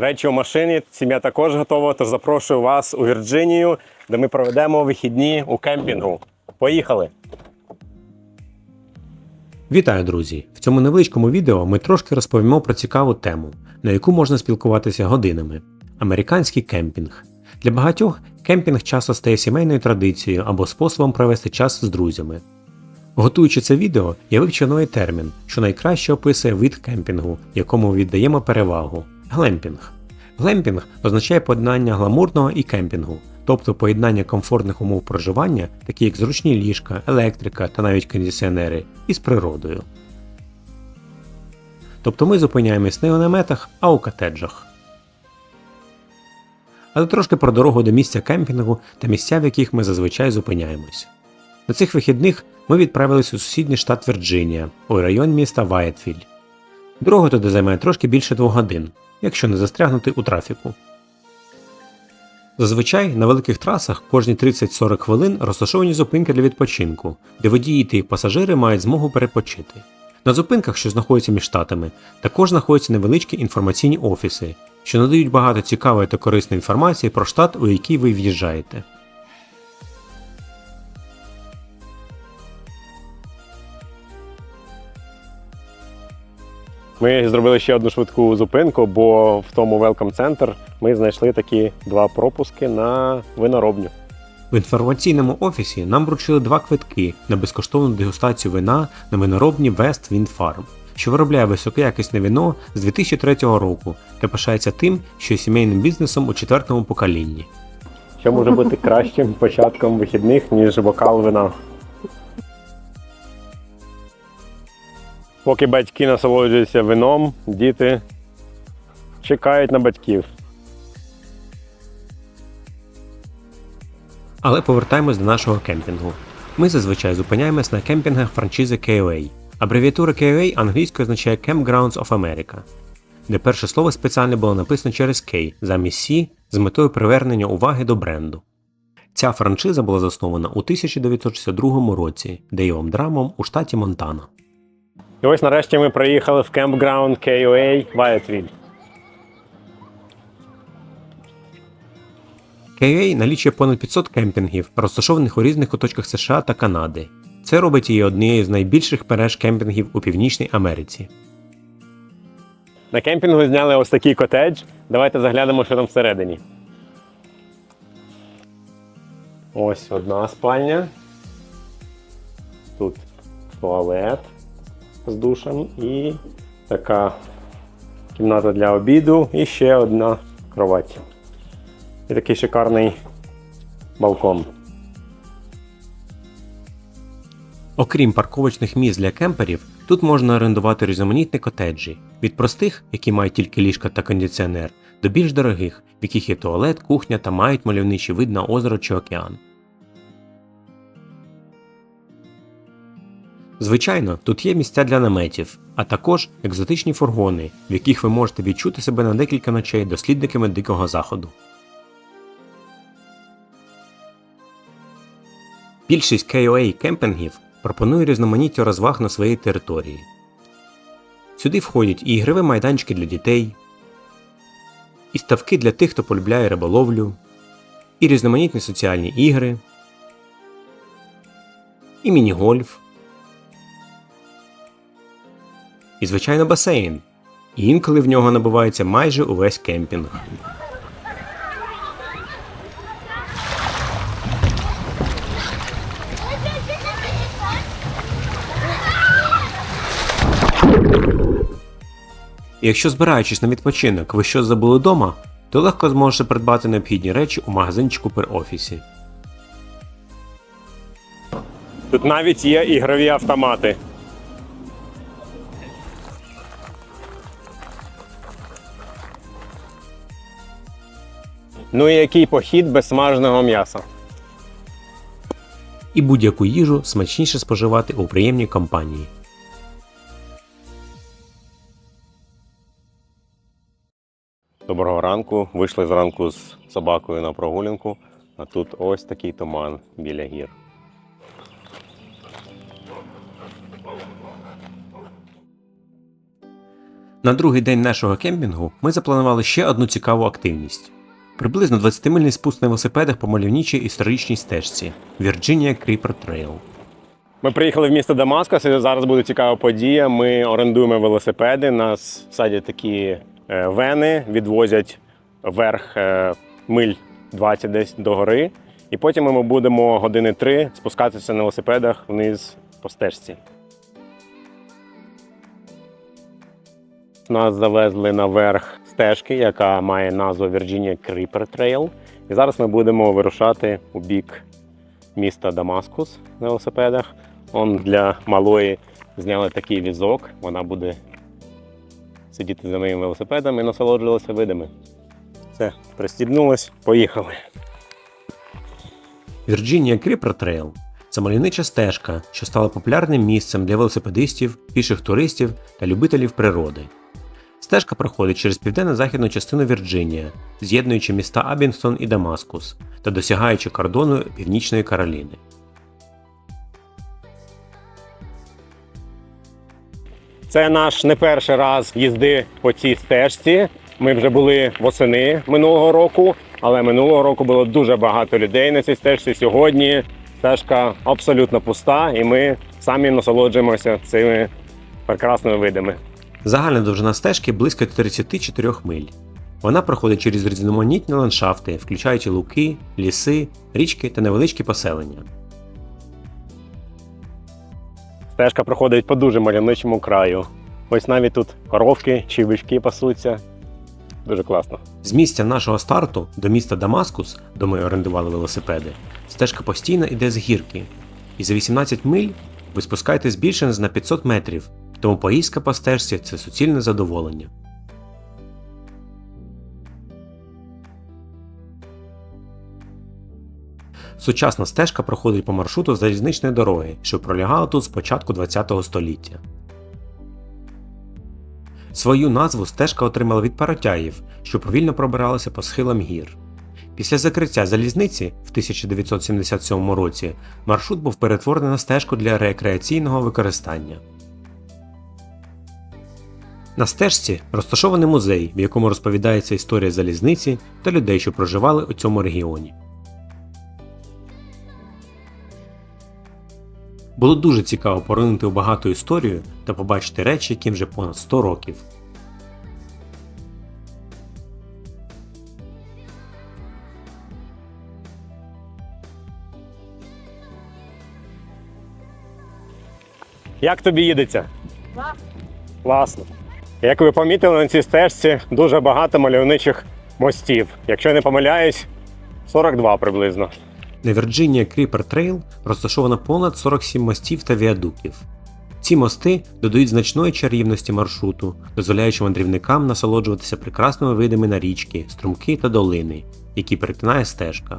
Речі у машині, сім'я також готова, тож запрошую вас у Вірджинію, де ми проведемо вихідні у кемпінгу. Поїхали! Вітаю, друзі! В цьому невеличкому відео ми трошки розповімо про цікаву тему, на яку можна спілкуватися годинами американський кемпінг. Для багатьох кемпінг часто стає сімейною традицією або способом провести час з друзями. Готуючи це відео, я вивчив новий термін, що найкраще описує вид кемпінгу, якому віддаємо перевагу глемпінг. Глемпінг означає поєднання гламурного і кемпінгу, тобто поєднання комфортних умов проживання, такі як зручні ліжка, електрика та навіть кондиціонери, із природою. Тобто ми зупиняємось не у наметах, а у котеджах. Але трошки про дорогу до місця кемпінгу та місця, в яких ми зазвичай зупиняємось. На цих вихідних ми відправились у сусідній штат Вірджинія, у район міста Вайетфіль. Дорога туди займає трошки більше двох годин, якщо не застрягнути у трафіку. Зазвичай на великих трасах кожні 30-40 хвилин розташовані зупинки для відпочинку, де водії та їх пасажири мають змогу перепочити. На зупинках, що знаходяться між штатами, також знаходяться невеличкі інформаційні офіси, що надають багато цікавої та корисної інформації про штат, у який ви в'їжджаєте. Ми зробили ще одну швидку зупинку, бо в тому Welcome Center ми знайшли такі два пропуски на виноробню. В інформаційному офісі нам вручили два квитки на безкоштовну дегустацію вина на виноробні West Wind Farm, що виробляє високоякісне вино з 2003 року та пишається тим, що є сімейним бізнесом у четвертому поколінні. Що може бути кращим початком вихідних, ніж бокал вина? Поки батьки насолоджуються вином, діти чекають на батьків. Але повертаємось до нашого кемпінгу. Ми зазвичай зупиняємось на кемпінгах франшизи KOA. Абревіатура KOA англійською означає Campgrounds of America, де перше слово спеціально було написано через K замість C з метою привернення уваги до бренду. Ця франшиза була заснована у 1962 році Дейвом Драмом у штаті Монтана. І ось нарешті ми приїхали в кемпграунд KOA Вайетвіль. KOA налічує понад 500 кемпінгів, розташованих у різних куточках США та Канади. Це робить її однією з найбільших мереж кемпінгів у Північній Америці. На кемпінгу зняли ось такий котедж. Давайте заглянемо, що там всередині. Ось одна спальня. Тут туалет з душем і така кімната для обіду і ще одна кровать. І такий шикарний балкон. Окрім парковочних місць для кемперів, тут можна орендувати різноманітні котеджі від простих, які мають тільки ліжка та кондиціонер, до більш дорогих, в яких є туалет, кухня та мають мальовничий вид на озеро чи океан. Звичайно, тут є місця для наметів, а також екзотичні фургони, в яких ви можете відчути себе на декілька ночей дослідниками дикого заходу. Більшість KOA кемпінгів пропонує різноманіття розваг на своїй території. Сюди входять і ігрові майданчики для дітей, і ставки для тих, хто полюбляє риболовлю, і різноманітні соціальні ігри, і міні-гольф, і, звичайно, басейн. Інколи в нього набувається майже увесь кемпінг. Якщо збираючись на відпочинок, ви щось забули вдома, то легко зможете придбати необхідні речі у магазинчику при офісі. Тут навіть є ігрові автомати. Ну і який похід без смаженого м'яса? І будь-яку їжу смачніше споживати у приємній компанії. Доброго ранку. Вийшли зранку з собакою на прогулянку, а тут ось такий туман біля гір. На другий день нашого кемпінгу ми запланували ще одну цікаву активність. Приблизно 20-мильний спуск на велосипедах по мальовничій історичній стежці Virginia Creeper Trail. Ми приїхали в місто Дамаскос, і зараз буде цікава подія. Ми орендуємо велосипеди. Нас садять такі е, вени, відвозять вверх е, миль 20 десь до гори. І потім ми будемо години три спускатися на велосипедах вниз по стежці. Нас завезли наверх стежки, яка має назву Virginia Creeper Trail. І зараз ми будемо вирушати у бік міста Дамаскус на велосипедах. Он для малої зняли такий візок. Вона буде сидіти за моїм велосипедом і насолоджувалася видами. Все, пристібнулась, поїхали. Virginia Creeper Trail це мальовнича стежка, що стала популярним місцем для велосипедистів, піших туристів та любителів природи. Стежка проходить через південно-західну частину Вірджинія, з'єднуючи міста Абінстон і Дамаскус та досягаючи кордону Північної Кароліни. Це наш не перший раз їзди по цій стежці. Ми вже були восени минулого року, але минулого року було дуже багато людей на цій стежці. Сьогодні стежка абсолютно пуста, і ми самі насолоджуємося цими прекрасними видами. Загальна довжина стежки близько 34 миль. Вона проходить через різноманітні ландшафти, включаючи луки, ліси, річки та невеличкі поселення. Стежка проходить по дуже мальовничому краю. Ось навіть тут коровки чи бички пасуться. Дуже класно. З місця нашого старту до міста Дамаскус, де ми орендували велосипеди, стежка постійно йде з гірки. І за 18 миль ви спускаєтесь більше на 500 метрів, тому поїздка по стежці це суцільне задоволення. Сучасна стежка проходить по маршруту залізничної дороги, що пролягала тут з початку ХХ століття. Свою назву стежка отримала від паротяїв, що повільно пробиралися по схилам гір. Після закриття залізниці в 1977 році маршрут був перетворений на стежку для рекреаційного використання. На стежці розташований музей, в якому розповідається історія залізниці та людей, що проживали у цьому регіоні. Було дуже цікаво поринути у багату історію та побачити речі, яким вже понад 100 років. Як тобі їдеться? Класно. Як ви помітили, на цій стежці дуже багато мальовничих мостів. Якщо я не помиляюсь, 42 приблизно. На Virginia Creeper Trail розташовано понад 47 мостів та віадуків. Ці мости додають значної чарівності маршруту, дозволяючи мандрівникам насолоджуватися прекрасними видами на річки, струмки та долини, які перетинає стежка.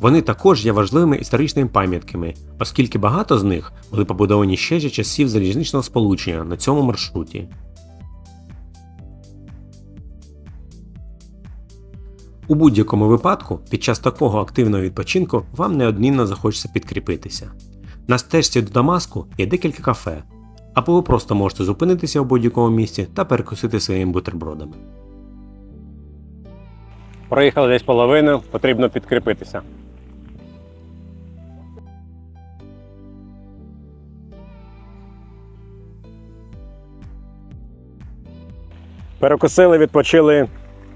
Вони також є важливими історичними пам'ятками, оскільки багато з них були побудовані ще за часів залізничного сполучення на цьому маршруті. У будь-якому випадку, під час такого активного відпочинку вам неодмінно захочеться підкріпитися. На стежці до Дамаску є декілька кафе, або ви просто можете зупинитися у будь-якому місці та перекусити своїми бутербродами. Проїхали десь половину, потрібно підкріпитися. Перекусили, відпочили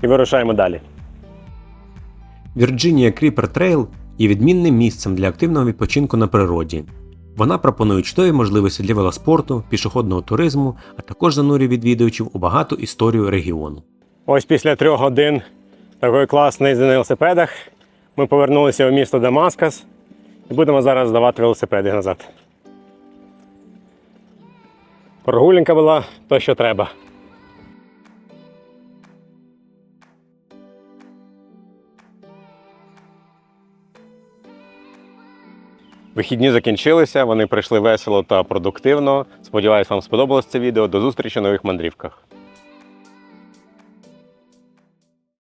і вирушаємо далі. Virginia Creeper Trail є відмінним місцем для активного відпочинку на природі. Вона пропонує чудові можливості для велоспорту, пішохідного туризму, а також занурює відвідувачів у багату історію регіону. Ось після трьох годин такої класної на велосипедах ми повернулися у місто Дамаскас і будемо зараз здавати велосипеди назад. Прогулянка була то, що треба. Вихідні закінчилися, вони пройшли весело та продуктивно. Сподіваюсь, вам сподобалось це відео. До зустрічі в нових мандрівках.